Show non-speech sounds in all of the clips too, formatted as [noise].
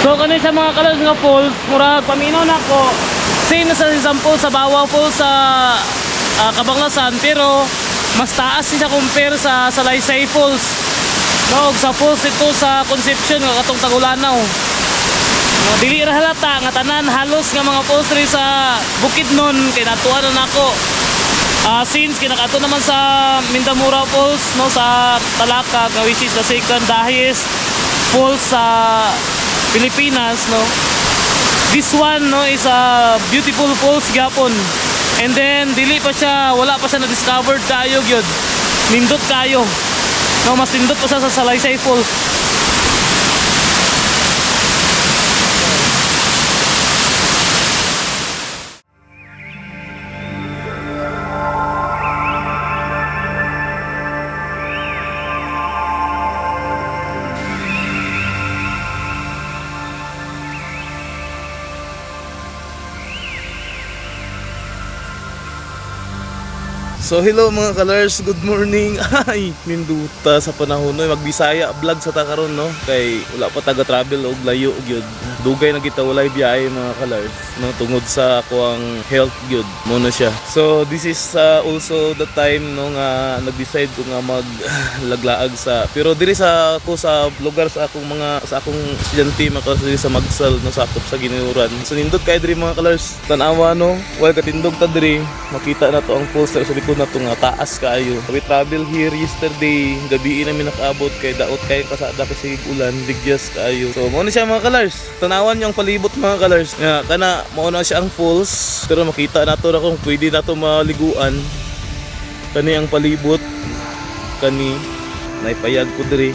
So kani sa mga kalas nga falls, mura paminaw na ko. Na sa example sa Bawaw Falls sa ah, Kabanglasan pero mas taas siya compare sa Salaysay Falls. No, sa falls ito sa Concepcion nga katong Tagulanaw. No, dili ra halata nga tanan halos nga mga falls diri sa Bukidnon kay natuwa na nako. Ah, since kinakato naman sa Mindamura Falls no sa Talaka nga which is the second highest falls sa Pilipinas no. This one no is a beautiful falls gyapon. And then dili pa siya wala pa siya na discovered kayo gyud. Nindot kayo. No, mas nindot pa siya sa Salaysay Falls. So hello mga kalars, good morning. [laughs] Ay, ninduta sa panahon no, magbisaya vlog sa ta karon no. Kay wala pa taga travel og layo og yun. Dugay na kita walay biyahe mga kalars no tungod sa ako ang health gyud mo siya. So this is uh, also the time no nga nag-decide ko nga mag laglaag sa pero diri sa ako sa lugar sa akong mga sa akong estudyante kalars diri sa Magsal no sakop sa Giniuran. So nindot kay diri mga kalars. Tanawa no, well katindog ta diri makita na to ang poster sa likod na to nga taas kaayo. We travel here yesterday, gabi namin nakaabot kay daot kay kasada kasi ulan, ligyas kaayo. So mo siya mga kalars. Tanawan ang palibot mga kalars. Nga kana mo na siya ang falls, pero makita na to na kung pwede na to maliguan. Kani ang palibot kani naipayag ko diri.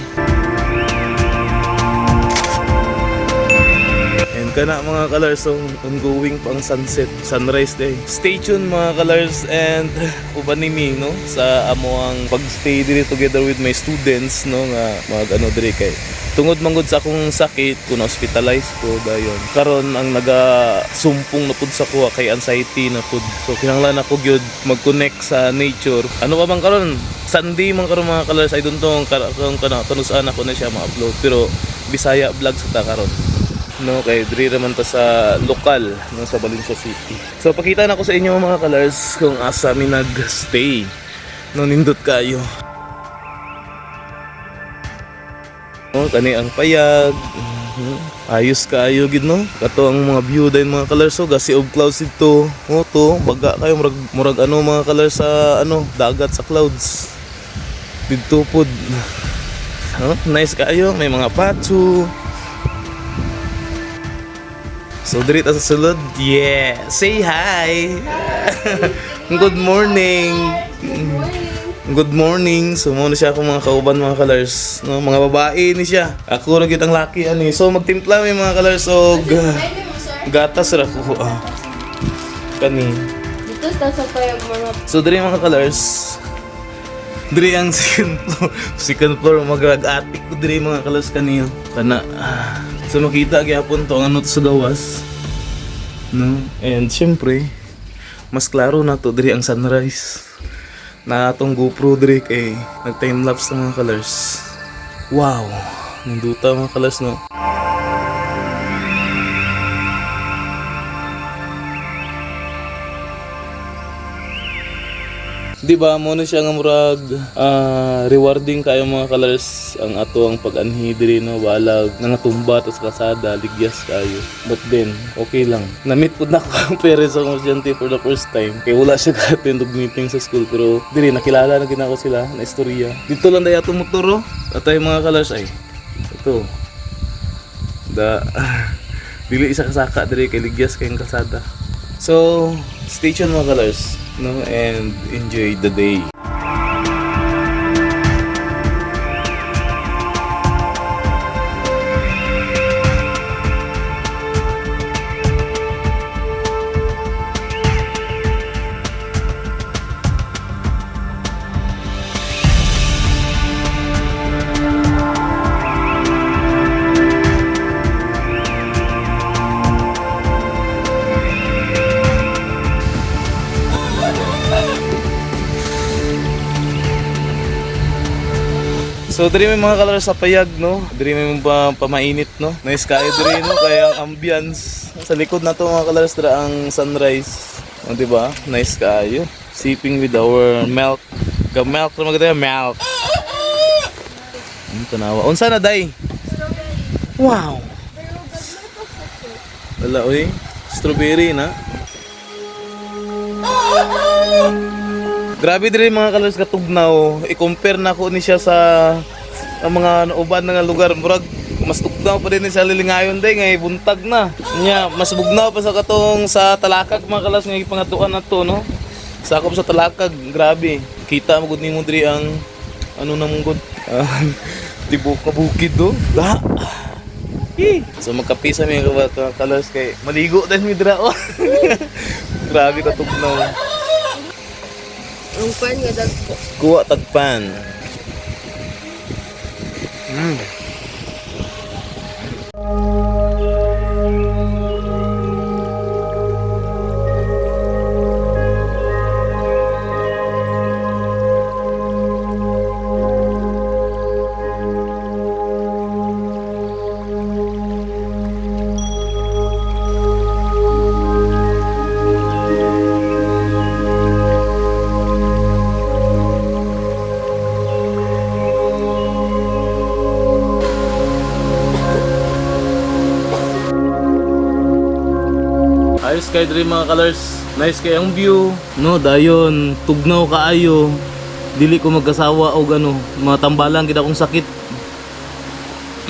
And kana mga colors so ongoing pang sunset, sunrise day. Stay tuned mga colors and uban ni mi no sa amo ang pagstay diri together with my students no nga mag ano diri kay tungod manggod sa akong sakit kun hospitalize ko dayon. Karon ang naga sumpong na pud sa kuha kay anxiety na pud. So kinahanglan ako gyud mag-connect sa nature. Ano pa bang karon? Sunday man karon mga colors I don't know kung kung kana tanusan ako na siya ma-upload. Pero Bisaya vlog sa ta karon. No kay diri naman ta sa lokal no sa Valencia City. So pakita na ko sa inyo mga colors kung asa mi nag-stay. No nindot kayo no kani ang payag ayos kaayo gid no kato ang mga view dayon mga colors so gasi of clouds dito mo to baga kayo murag murag ano mga colors sa ano dagat sa clouds dito pod huh? nice kaayo may mga patso So diri ta sa sulod. Yeah, say hi. [laughs] Good morning. Good morning. So mo na siya akong mga kauban mga colors, no, mga babae ni siya. Ako ra gyud ang lucky ani. So magtimpla may mga colors og gatas ra ko. Ah. Kani. Dito sa sa payag mga So diri mga colors. Diri ang second floor. [laughs] Second floor mag-atik ko diri mga colors kaniyo. Kana. ah. So makita gyapon to ang ano to sa gawas. No? And syempre, mas klaro na to diri ang sunrise. Na atong GoPro diri kay nag time lapse ng mga colors. Wow. Ninduta mga colors no. Di ba mo na siya nga murag ah, rewarding kayo mga colors ang ato ang pag-anhi no balag nga tumba tas kasada ligyas kayo. But then okay lang. Na-meet pud na ko [laughs] ang parents sa estudyante for the first time. Kaya wala siya [laughs] ka-attend og meeting sa school pero diri nakilala na ginako sila na istorya. Dito lang daya atong motor oh. Atay mga colors ay. Ito. Da [sighs] dili isa kasaka diri kay ligyas kay kalsada. So, stay tuned mga colors, no? And enjoy the day. So diri may mga colors sa payag no. Diri may mga pamainit no. Nice kayo diri no kaya ang ambience sa likod na to mga colors dira ang sunrise. O di ba? Nice kayo. Sipping with our milk. Ga milk ra maganda milk. Ang tanawa. Unsa na day? Wow. Wala oy. Strawberry na. [laughs] Grabe din mga colors katugnaw. I-compare na ko ni siya sa ang mga uban nga lugar. Murag mas tugnaw pa din sa lilingayon day ngay buntag na. Nya mas bugnaw pa sa katong sa talakag mga kalas nga ipangatuan na to no. Sakop sa talakag, grabe. Kita mo gud nimo diri ang ano na mong ah, [laughs] tibok ka bukid do. Da. So magkapisa mi ka ka- colors kay maligo din mi dira oh. [laughs] grabe ka tugnaw. Ang pan nga dagko. Kuha tagpan. Mm. Ayos kay diri mga colors. Nice kay ang view. No, dayon tugnaw kaayo. Dili ko magkasawa og ano, matambalan gid akong sakit.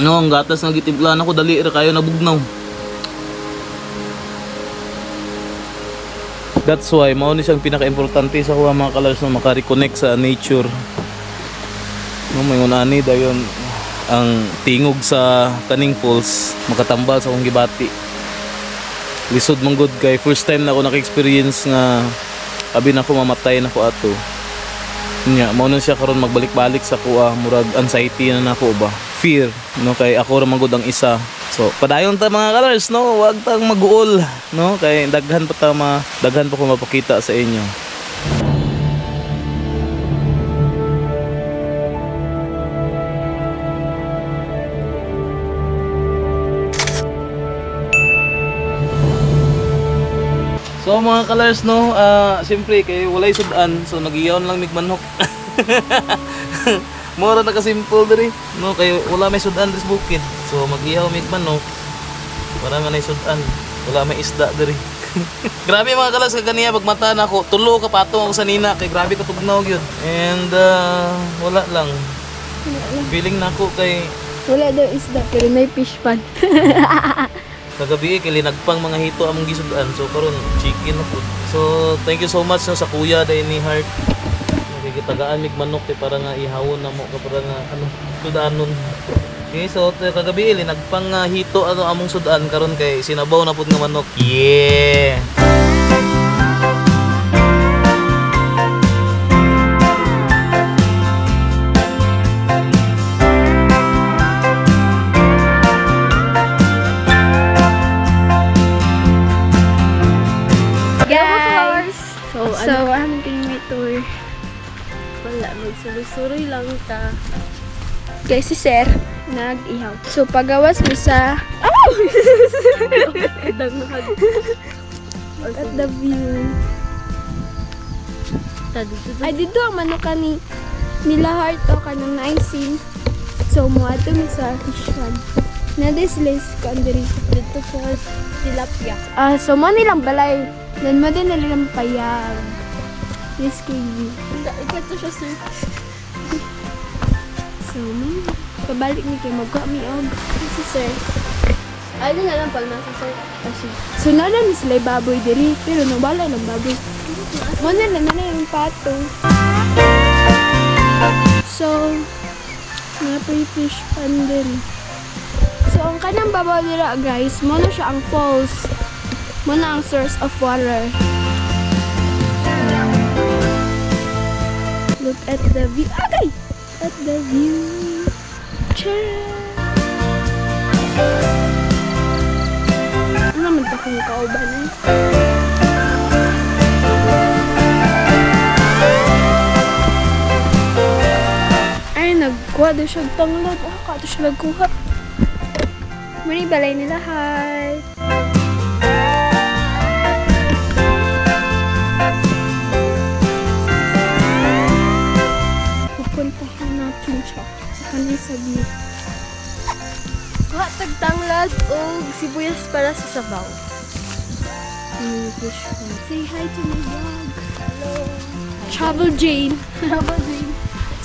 No, ang gatas nga gitimplan ako dali ra kayo nabugnaw. That's why mao ni siyang pinaka-importante sa kuha mga colors na maka-reconnect sa nature. No, may unani dayon ang tingog sa kaning falls makatambal sa akong gibati lisod mong good kay first time na ako naka-experience nga abi na ako mamatay na ko ato. Nya mao na siya karon magbalik-balik sa kuha murag anxiety na nako ba? Fear no? Kay ako ra man gud ang isa. So padayon ta mga colors no? Wag tang maguol no? Kay daghan pa ta ma daghan pa ko mapakita sa inyo So mga colors no, ah siyempre kay walay sudan so nagiyaon lang mig manok. [laughs] Mura na ka simple diri. No kay wala may sudan dis bukid. So magiyaw mig manok para nga nay sudan. Wala may isda diri. [laughs] grabe mga kalas kaganiya pagmata na ako. Tulo ka patong ako sa nina kay grabe ka tugnaw gyud. And ah, wala lang. Feeling na ako kay Wala daw isda pero may fish pan. [laughs] kagabi kay linagpang mga hito among gisudan. So karon chicken po. So thank you so much no, sa kuya day ni Heart. Nakikitagaan mig manok kay para nga ihawon na mo ka para nga ano sudanon okay so kagabi linagpang nga hito ano among sudan. Karon kay sinabaw na pud nga manok. Yeah magsuloy-suloy lang ta. Guys, si Sir, nag-ihaw. So, pagawas mo sa... [laughs] Dang nakag... At the view. Ay, dito ang manuka ni nila heart o kanang naisin. So, mo ato mi sa fish one. Na this list ko andiri dito sa tilapia. Ah, so mo nilang balay. Then mo din nilang payag. Yes, KG. Ikaw to siya, sir. So, mo. Pabalik ni kay magka mi og. Si Sir. Ano na lang pag nasa sir. Kasi, So, nala ni sila baboy diri. Pero nawala ng baboy. Mo na na yung pato. So, napay fish pan din. So, ang kanang babaw nila guys, mo na siya ang falls. Mo na ang source of water. Look at the view. Agay! At the view. Charan! Ano naman ito kung kauban eh? Nagkuha do siya tanglad. Oh, kato siya nagkuha. Muni balay nila, hi. Sibuyas para sa sabaw. Fish fry. Say hi to my dog. Hello. Travel Jane. Travel Jane.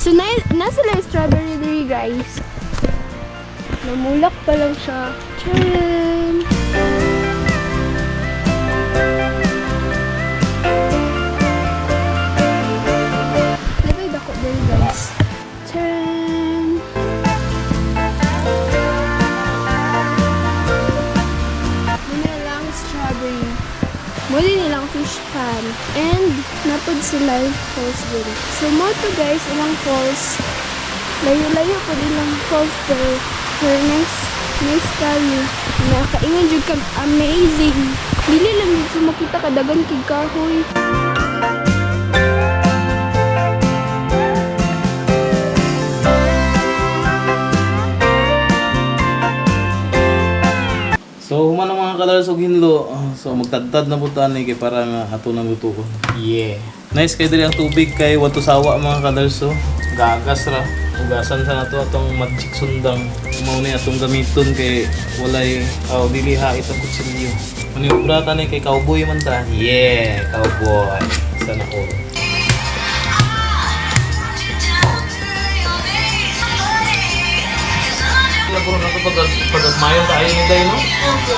So, na nasa lang strawberry dairy, guys. Namulak pa lang siya. Tcharam! Sila yung falls din. So, mo to guys, ilang falls. Layo-layo po nilang falls pero for next, next kayo. Nakakaingan dyan ka amazing. Dili lang dito makita kadagan kay kahoy. So, human ang mga colors og hinlo. Ah, So, magtadtad na po tani kay para nga ato nang luto ko. Yeah. Nice kay diri ang tubig kay wato sawa mga colors so. Gagas ra. Ugasan sa nato atong magic sundang. Mao ni atong gamiton kay walay aw dili ha itong kutsilyo. Maniobra tani kay cowboy man ta. Yeah, cowboy. Sana all. Laguro na ito pag, pag mayo tayo ni no? So,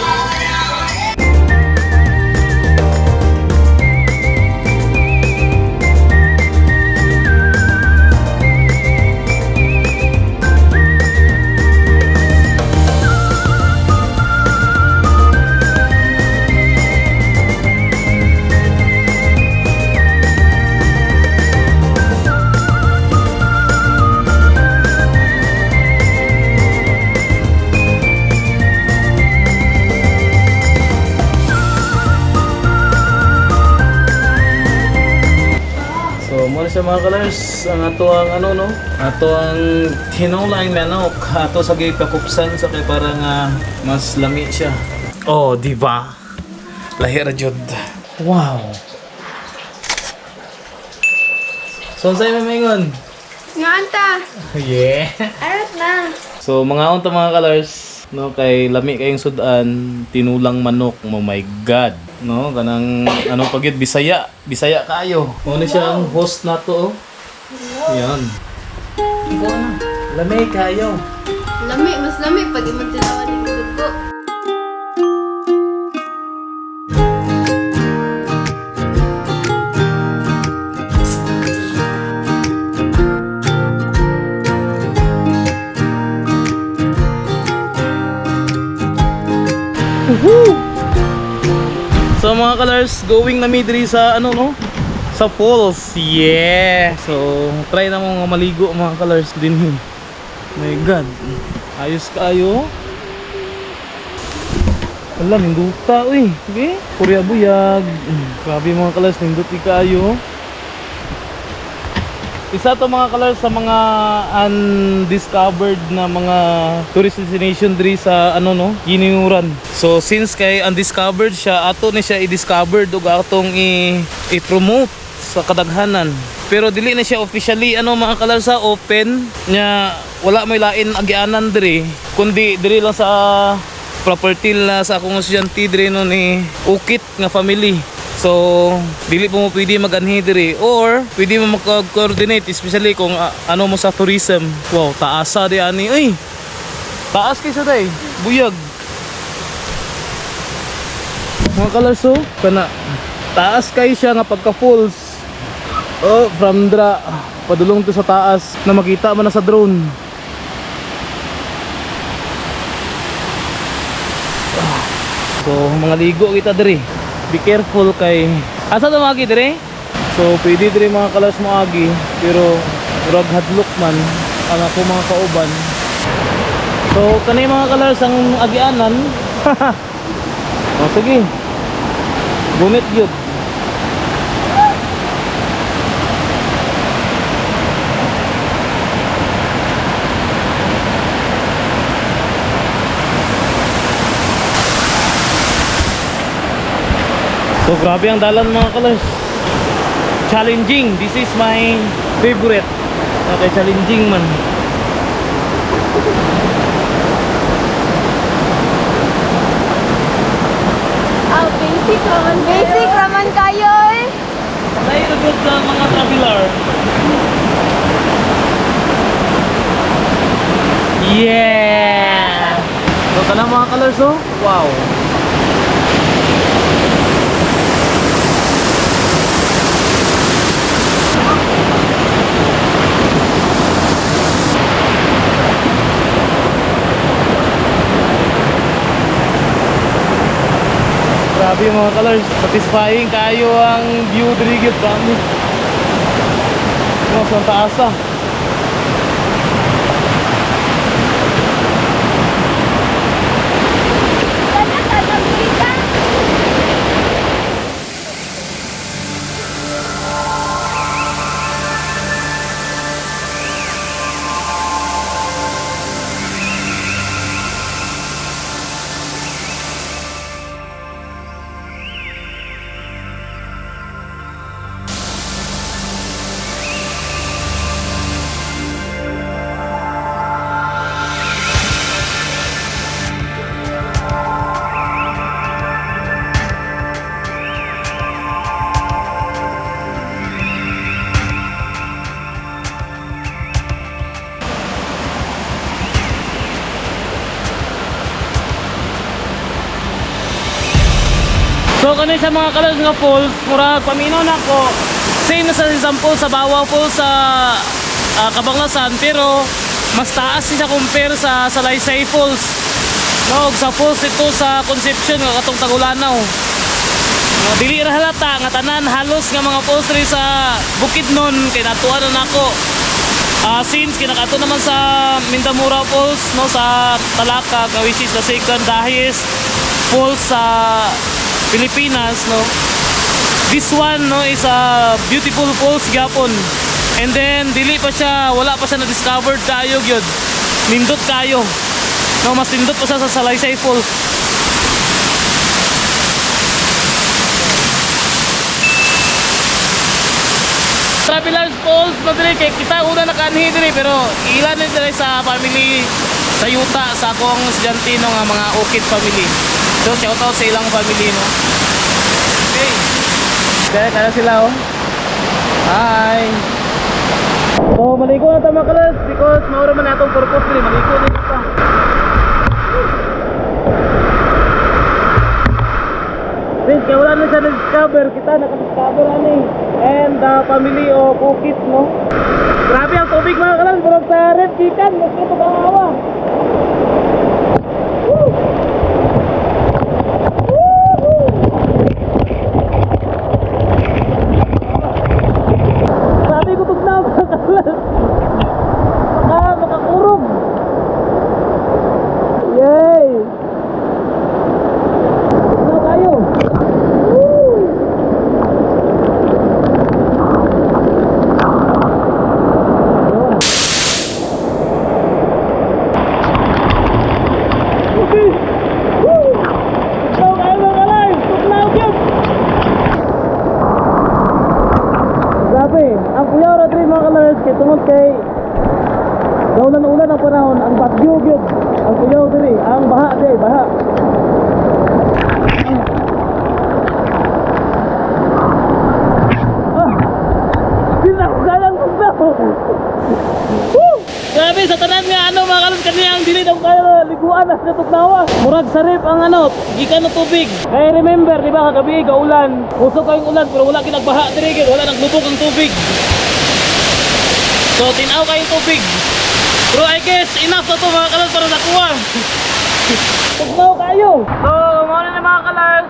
siya mga colors, ang ato ang ano no, ato ang tinulang manok, ato sa gay pakupsan sa kay para nga mas lami siya. Oh, di ba? Lahir jud. Wow. So, sa'yo may maingon? Nga anta! Yeah. Arat na! So, mga unta mga colors, no, kay lami kayong sudan, tinulang manok, oh my god. No, kanang ano pag yun, Bisaya, Bisaya kayo. Mo ni siya ang host na to. Oh. Yan. Lami kayo. Lami, mas lami pag tilawan yung dugo. Mga colors, going na midri sa ano no? Sa falls. Yeah. So, try na mo nga maligo mga colors din. My god. Ayos kayo. Wala, ninduta, uy. Okay? Korea buyag. Grabe mga colors, ninduti kayo. Isa to mga colors sa mga undiscovered na mga tourist destination diri sa ano no, Giniuran. So since kay undiscovered siya, ato ni siya i-discovered ug atong i-promote sa kadaghanan. Pero dili na siya officially ano mga colors sa open nya wala may lain agianan diri kundi diri lang sa property na sa akong estudyante diri no ni Ukit nga family. So, dili po mo pwede mag-anhi diri or pwede mo mag-coordinate especially kung ah, ano mo sa tourism. Wow, taasa di ani. Uy. Taas kay sa day. Buyag. Mga kalarso, kana taas kay siya nga pagka falls. Oh, from dra padulong to sa taas na makita man na sa drone. So, mga ligo kita diri. Be careful kay Asa to magi diri? So, pwede diri mga kalas mo agi, pero rag hadlok man ang ako mga kauban. So, kanay mga kalas ang agianan. [laughs] o sige. Gumit yun. So grabe ang dalan mga colors. Challenging. This is my favorite. Okay, challenging man. Ah, basic naman Basic naman kayo eh. Nailagot sa mga traveler. Yeah! So ka lang mga colors oh. Wow. Grabe mga colors. Satisfying kayo ang view diri gyud promise. Mas ang taas ah. So kani sa mga colors nga falls, murag paminaw na ko. Same na sa example sa Bawa Falls sa ah, Kabanglasan pero mas taas siya compare sa sa Laysay Falls. No, sa falls ito sa Concepcion nga katong Tagulanaw. Nga dili ra halata nga tanan halos nga mga falls ri sa Bukidnon kay natuan na nako. Ah, since kinakato naman sa Mindamura Falls no sa Talaka which is the second highest falls sa Pilipinas no? This one no is a beautiful falls gyapon and then dili pa siya wala pa siya na discovered kayo gyud. Nindot kayo. No mas nindot pa siya sa Salaysay Falls. Travelers Falls no dili kay kita una nakaanhi diri pero ilan ni diri sa family sa yuta sa akong estudyantino nga mga Ukit family. So shout out sa ilang family no. Okay. Kaya kaya sila oh. Hi. So maligo na tayo mga kalas because maura man natong purpose diri maligo din pa. Since kaya wala na siya na-discover, kita naka-discover ani. And the family of Ukit, no? Grabe ang tubig mga kalan, bulog sa red chicken, mas ito ang awa. Woo! Woo! Sabi ko tugnaw mga kalan. Baka makakurog. Yay! Tugnaw tayo. Woo! Okay. Woo! Tugnaw kayo mga kalan. Tugnaw yun. Grabe, ang Kuyaw Road rin mga kalars kay tungod kay Daulan ulan ang panahon, ang bagyo gyud. Ang Kuyaw diri, ang baha di, baha. Ah! Grabe sa tanan nga ano mga kalos kaniya ang dili daw kaya liguan as natugnawa. Murag sarip ang ano, gikan na tubig. Kaya remember, di ba kagabi gaulan. Usok kayong ulan pero wala kinagbaha diri wala naglubog ang tubig. So tinaw kayong tubig. Pero I guess enough na to mga kalos para nakuha. [laughs] Tugnaw kayo. So, muna na mga kalos.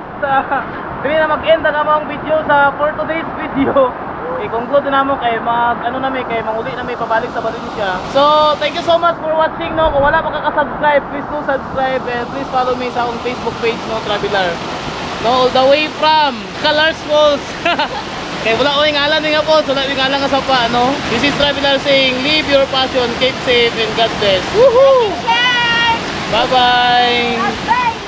[laughs] Dili na mag-end ang among video sa for today's video. [laughs] I-conclude na mo kay mag ano na may kay manguli na may pabalik sa Valencia. So, thank you so much for watching no. Kung wala pa ka-subscribe, please do subscribe and please follow me sa akong Facebook page no, Traveler. No, all the way from Colors Falls. Kay wala ko yung ngalan nga po, wala yung ngalan nga sa pa, no? This is Traveler saying, live your passion, keep safe, and God bless. Woohoo! Bye-bye! Bye!